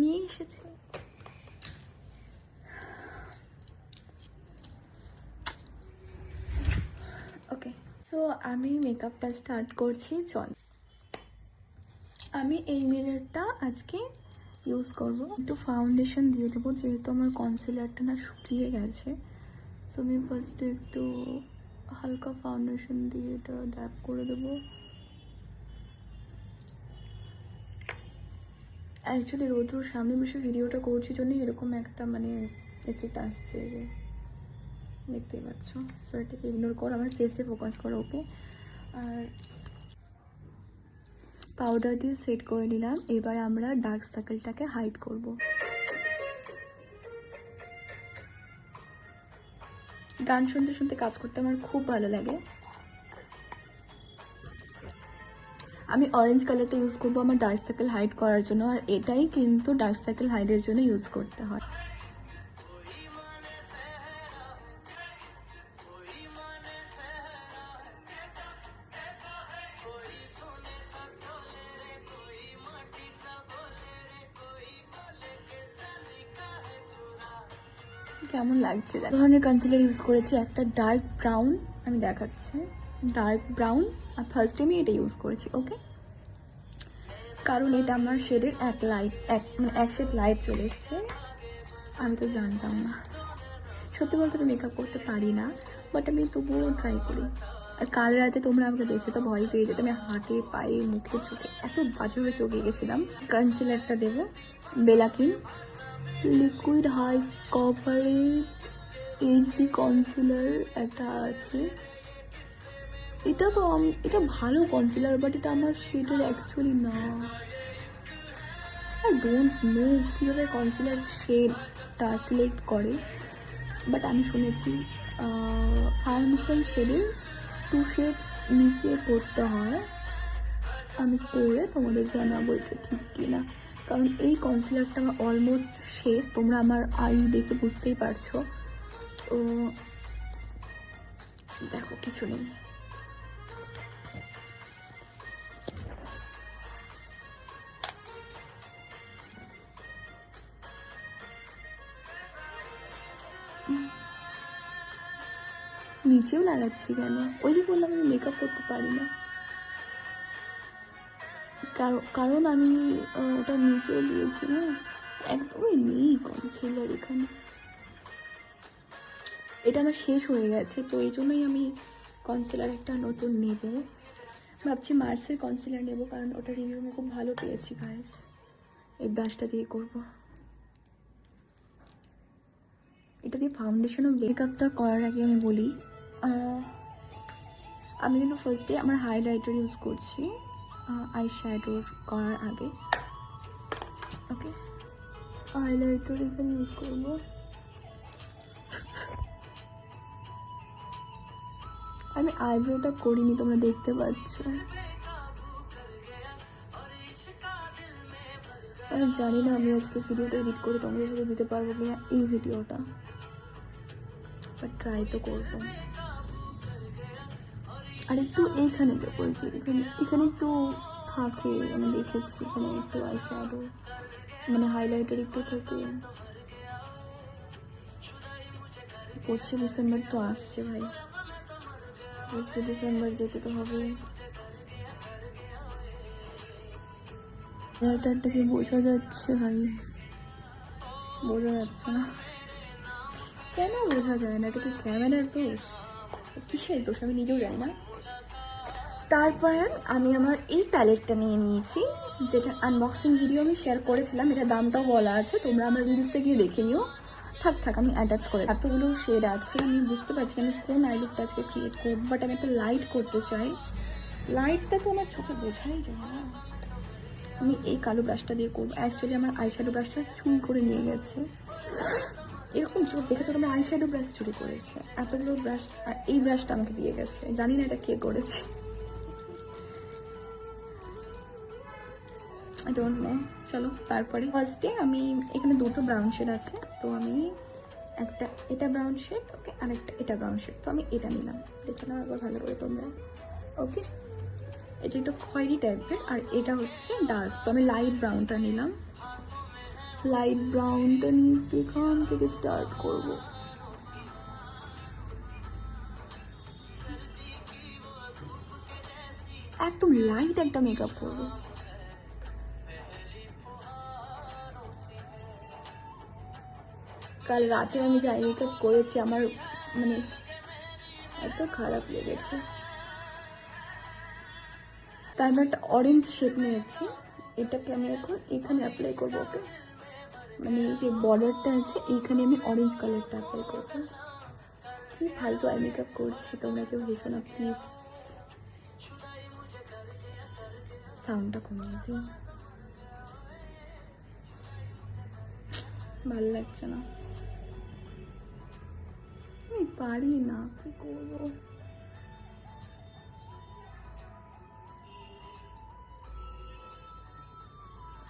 নিয়ে এসেছি okay so আমি মেকআপটা স্টার্ট করছি, চল। আমি এই মিররটা আজকে ইউজ করব। একটু ফাউন্ডেশন দিয়ে দেবো, যেহেতু আমার কনসিলারটা না শুকিয়ে গেছে। সো আমি ফার্স্টে একটু হালকা ফাউন্ডেশন দিয়ে এটা ড্যাপ করে দেবো। অ্যাকচুয়ালি রোদ্রুর সামনে বসে ভিডিওটা করছি জন্য এরকম একটা মানে এফেক্ট আসছে যে, দেখতেই পাচ্ছ। সো এটাকে ইগনোর কর, আমার ফেসে ফোকাস করো ওকে আর পাউডার দিয়ে সেট করে নিলাম, এবার আমরা ডার্ক সার্কেলটাকে হাইড করব। গান শুনতে শুনতে কাজ করতে আমার খুব ভালো লাগে। আমি অরেঞ্জ কালারটা ইউজ করব আমার ডার্ক সার্কেল হাইড করার জন্য, আর এটাই কিন্তু ডার্ক সার্কেল হাইডের জন্য ইউজ করতে হয় কেমন লাগছে। ধরনের কনসিলার ইউজ করেছি, একটা ডার্ক ব্রাউন আমি দেখাচ্ছি ডার্ক ব্রাউন আর ফার্স্ট আমি এটা ইউজ করেছি, ওকে? কারণ এটা আমার শেডের এক লাইট এক মানে এক শেড লাইট চলে এসছে। আমি তো জানতাম না। সত্যি বলতে আমি মেকআপ করতে পারি না বাট আমি তবুও ট্রাই করি। আর কাল রাতে তোমরা আমাকে দেখে তো ভয় পেয়ে যেত, আমি হাতে, পায়ে, মুখে, চোখে এত বাজেভাবে চোখে গেছিলাম। কনসিলারটা দেবো বেলাকিন liquid high coverage HD concealer একটা আছে। এটা তো এটা ভালো কনসিলার বাট এটা আমার শেডের অ্যাকচুয়ালি না। আই ডোন্ট নো কীভাবে কনসিলার শেডটা সিলেক্ট করে বাট আমি শুনেছি ফাউন্ডেশন শেডের টু শেড নিচে করতে হয়। আমি করে তোমাদের জানাব এটা ঠিক কিনা। কারণ এই কনসিলারটা আমার অলমোস্ট শেষ, তোমরা আমার আই দেখে বুঝতেই পারছ। তো, দেখো, কিছু নেই। নিচেও লাগাচ্ছি কেন? ওই যে বললাম আমি মেকআপ করতে পারি না। কারণ আমি ওটা নিচেও দিয়েছি না। একদমই নেই কনসিলার এখানে। এটা আমার শেষ হয়ে গেছে, তো এই জন্যই আমি কনসিলার একটা নতুন নেব। ভাবছি মার্সের কনসিলার নেব, কারণ ওটা রিভিউ আমি খুব ভালো পেয়েছি গাইস এই ব্রাশটা দিয়ে করব। এটা দিয়ে ফাউন্ডেশনও মেকআপটা করার আগে আমি বলি আমি কিন্তু ফার্স্টে আমার হাইলাইটার ইউজ করছি আই শ্যাডোর করার আগে। ওকে হাইলাইটার এখানে ইউজ করব। আমি আইব্রোটা করিনি, তোমরা দেখতে পাচ্ছ। আমি জানি না আমি আজকে ভিডিওটা এডিট করে তোমাদের সাথে দিতে পারব কিনা এই ভিডিওটা ট্রাই তো করব। আর একটু এইখানে দেবো যে এখানে এখানে একটু থাকে, আমি দেখেছি, এখানে একটু আই শ্যাডো মানে হাইলাইটার একটু থাকে। পঁচিশে ডিসেম্বর তো আসছে ভাই। পঁচিশে ডিসেম্বর যেতে তো হবে। হাইলাইটারটাকে বোঝা যাচ্ছে ভাই? বোঝা যাচ্ছে না। কেন বোঝা যায় না? এটা কি ক্যামেরার দোষ? কিসের দোষ? আমি নিজেও জানি না। তারপরে আমি আমার এই প্যালেটটা নিয়ে নিয়েছি, যেটা আনবক্সিং ভিডিও আমি শেয়ার করেছিলাম। এটা দামটাও বলা আছে, তোমরা আমার রিলসে গিয়ে দেখে নিও। থাক থাক, আমি অ্যাটাচ করে এতগুলো শেড আছে, আমি বুঝতে পারছি আমি কোন আইলুকটা আজকে ক্রিয়েট করব বাট আমি একটা লাইট করতে চাই। লাইটটা তো আমার চোখে বোঝাই যায় না। আমি এই কালো ব্রাশটা দিয়ে করব। অ্যাকচুয়ালি আমার আইশ্যাডো ব্রাশটা চুরি করে নিয়ে গেছে। এরকম চোখ দেখেছ তোমরা আইশ্যাডো ব্রাশ চুরি করেছে। এতগুলো ব্রাশ আর এই ব্রাশটা আমাকে দিয়ে গেছে। জানি না এটা কে করেছে। আই ডোন্ট নো চলো, তারপরে ফার্স্টে আমি এখানে দুটো ব্রাউন শেড আছে, তো আমি একটা এটা ব্রাউন শেড ওকে আর একটা এটা ব্রাউন শেড তো আমি এটা নিলাম। দেখে নাও একবার ভালো করে তোমরা ওকে এটা একটু খয়েরি টাইপের আর এটা হচ্ছে ডার্ক তো আমি লাইট ব্রাউনটা নিলাম। লাইট ব্রাউনটা নিয়ে এখান থেকে স্টার্ট করব। একদম লাইট একটা মেকআপ করব। কাল রাতে আমি যে মেকআপ করেছি। আমার মানে এত খারাপ লেগেছে। তারপর একটা অরেঞ্জ শেড নিয়েছি। এটাকে আমি এখন এখানে অ্যাপ্লাই করব, ওকে? মানে এই যে বর্ডারটা আছে, এইখানে আমি অরেঞ্জ কালারটা অ্যাপ্লাই করব। কি ফালতু আই মেকআপ করছি তোমরা কেউ হেসো না প্লিজ সাউন্ডটা কমিয়ে দিই ভালো লাগছে না। আমি পারি না, কি করব?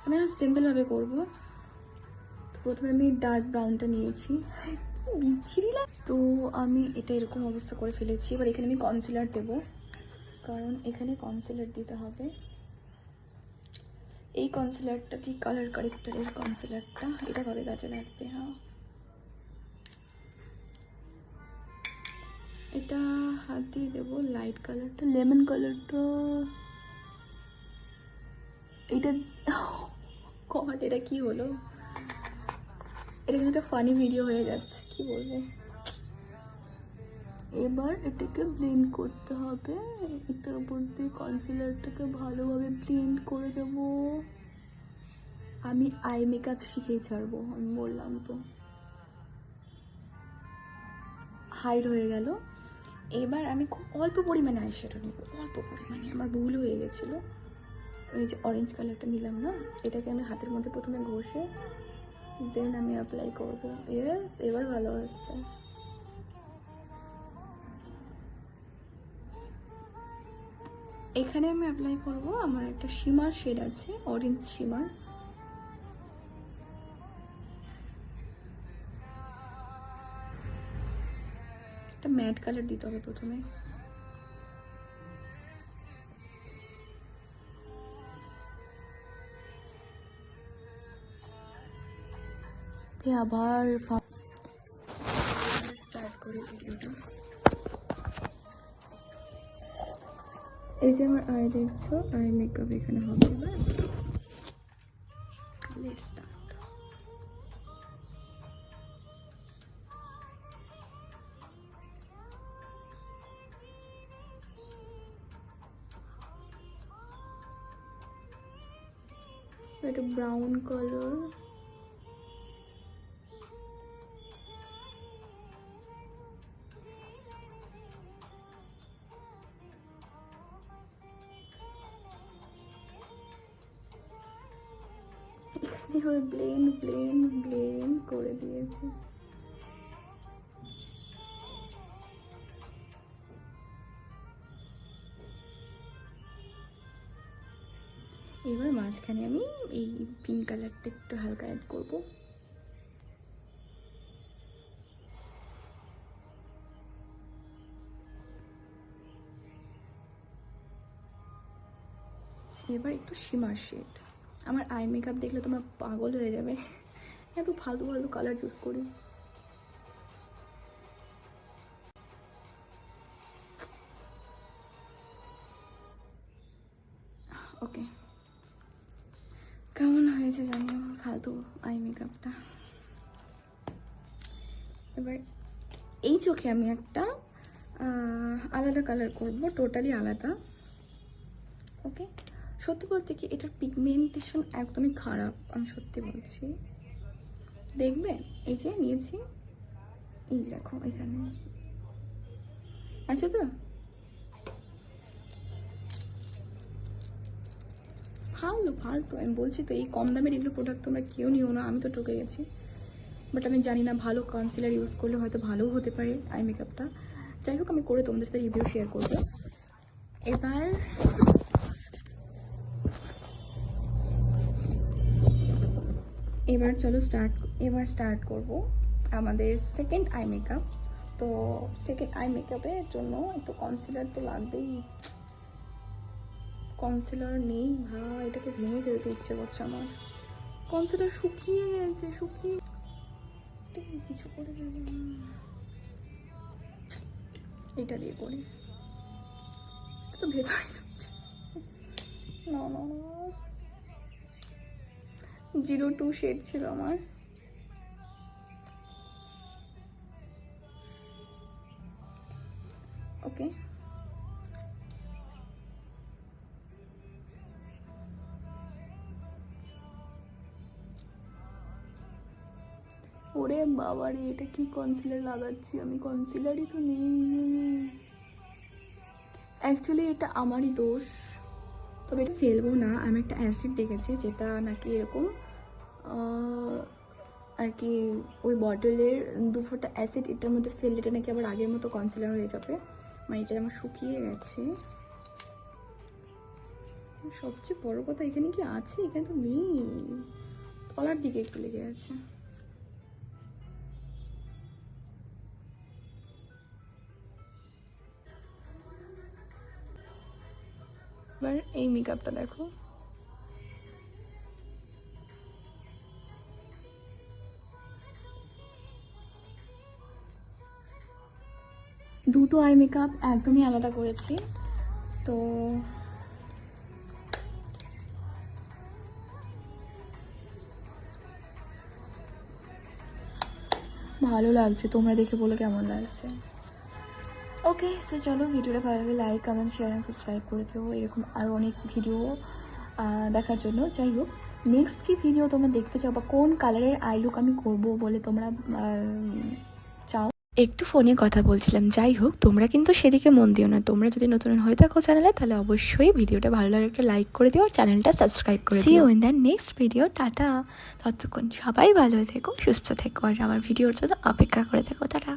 আমি আর সিম্পলভাবে করব। প্রথমে আমি ডার্ক ব্রাউনটা নিয়েছি। তো আমি এটা এরকম অবস্থা করে ফেলেছি। এবার এখানে আমি কনসিলার দেবো। কারণ এখানে কনসিলার দিতে হবে। এই কনসিলারটা কি কালার কারেক্টারের কনসিলারটা এটা কবে কাজে লাগবে? হ্যাঁ। এটা হাত দিয়ে দেবো লাইট কালারটা লেমন কালারটা এটা কট এটা কি হলো? এটা একটা ফানি ভিডিও হয়ে যাচ্ছে, কি বলব? এবার এটাকে ব্লেন্ড করতে হবে। এটার উপর দিয়ে কনসিলারটাকে ভালোভাবে ব্লেন্ড করে দেব। আমি আই মেকআপ শিখেই ছাড়বো, আমি বললাম তো। হাইড হয়ে গেল। এবার আমি খুব অল্প পরিমাণে আইশ্যাডো নেব, অল্প পরিমাণে আমার ভুল হয়ে গেছিল। ওই যে অরেঞ্জ কালারটা নিলাম না, এটাকে আমি হাতের মধ্যে প্রথমে ঘষে দেন আমি অ্যাপ্লাই করব। ইয়েস এবার ভালো হচ্ছে। এখানে আমি অ্যাপ্লাই করব, আমার একটা শিমার শেড আছে অরেঞ্জ শিমার একটা ম্যাট কালার দিতে হবে প্রথমে। আবার স্টার্ট করি ভিডিওটা এই যে আমার আই দেখছ আই মেকআপ এখানে হবে এবার? লেটস স্টার্ট এটা ব্রাউন কালার এখানে ব্লেন ব্লেন ব্লেন করে দিয়েছে। এবার মাঝখানে আমি এই পিঙ্ক কালারটা একটু হালকা অ্যাড করব। এবার একটু শিমার শেড আমার আই মেকআপ দেখলে তোমরা পাগল হয়ে যাবে। এত ফালতু ফালতু কালার চুজ করি। ফালতু আই মেকআপটা এবার এই চোখে আমি একটা আলাদা কালার করব টোটালি আলাদা। ওকে সত্যি বলতে কি, এটার পিগমেন্টেশন একদমই খারাপ, আমি সত্যি বলছি। দেখবে? এই যে নিয়েছি। এই দেখো, এখানে। আছে তো? ফালতু ফালতু আমি বলছি তো, এই কম দামের এগুলো প্রোডাক্ট তোমরা কেউ নিও না, আমি তো ঠকে গেছি। বাট আমি জানি না, ভালো কনসিলার ইউজ করলে হয়তো ভালোও হতে পারে আই মেকআপটা যাই হোক, আমি করে তোমাদের সাথে রিভিউ শেয়ার করব। এবার এবার চলো স্টার্ট এবার স্টার্ট করব আমাদের সেকেন্ড আই মেকআপ তো সেকেন্ড আই মেকআপের জন্য একটু কনসিলার তো লাগবেই। কনসিলার নেই। ভাই, এটাকে ভেঙে ফেলতে ইচ্ছে করছে আমার। কনসিলার শুকিয়ে গেছে, শুকিয়ে কিছু করে। এইটা দিয়ে করি। এটা তো ভেতরে না। জিরো টু শেড ছিল আমার। ওরে বাবা রে এটা কি কনসিলার লাগাচ্ছি? আমি কনসিলারই তো নেই। অ্যাকচুয়ালি এটা আমারই দোষ। তবে এটা ফেলব না। আমি একটা অ্যাসিড দেখেছি যেটা নাকি এরকম আর কি ওই বটলের দু ফোঁটা অ্যাসিড এটার মধ্যে ফেললে এটা নাকি আবার আগের মতো কনসিলার হয়ে যাবে। মানে এটা আমার শুকিয়ে গেছে। সবচেয়ে বড় কথা এখানে কি আছে? এখানে তো নেই। তলার দিকে একটু লেগে আছে। এবার এই মেকআপটা দেখো। দুটো আই মেকআপ একদমই আলাদা করেছি। তো ভালো লাগছে, তোমরা দেখে বলো কেমন লাগছে। ওকে সো চলো ভিডিওটা ভালো লাগলে like comment share and subscribe করে দিও। এরকম আরও অনেক ভিডিও দেখার জন্য। যাই হোক নেক্সট কি ভিডিও তোমরা দেখতে চাও বা কোন কালারের আই লুক আমি করব বলে তোমরা চাও? একটু ফোনে কথা বলছিলাম। যাই হোক তোমরা কিন্তু সেদিকে মন দিও না। তোমরা যদি নতুন হয়ে থাকো চ্যানেলে তাহলে অবশ্যই ভিডিওটা ভালো লাগলে একটা লাইক করে দিও আর চ্যানেলটা সাবস্ক্রাইব করে দিও। In the next video tata. ততক্ষণ সবাই ভালো থেকো সুস্থ থেকো। আর আমার ভিডিওর জন্য অপেক্ষা করে থেকো। টাটা।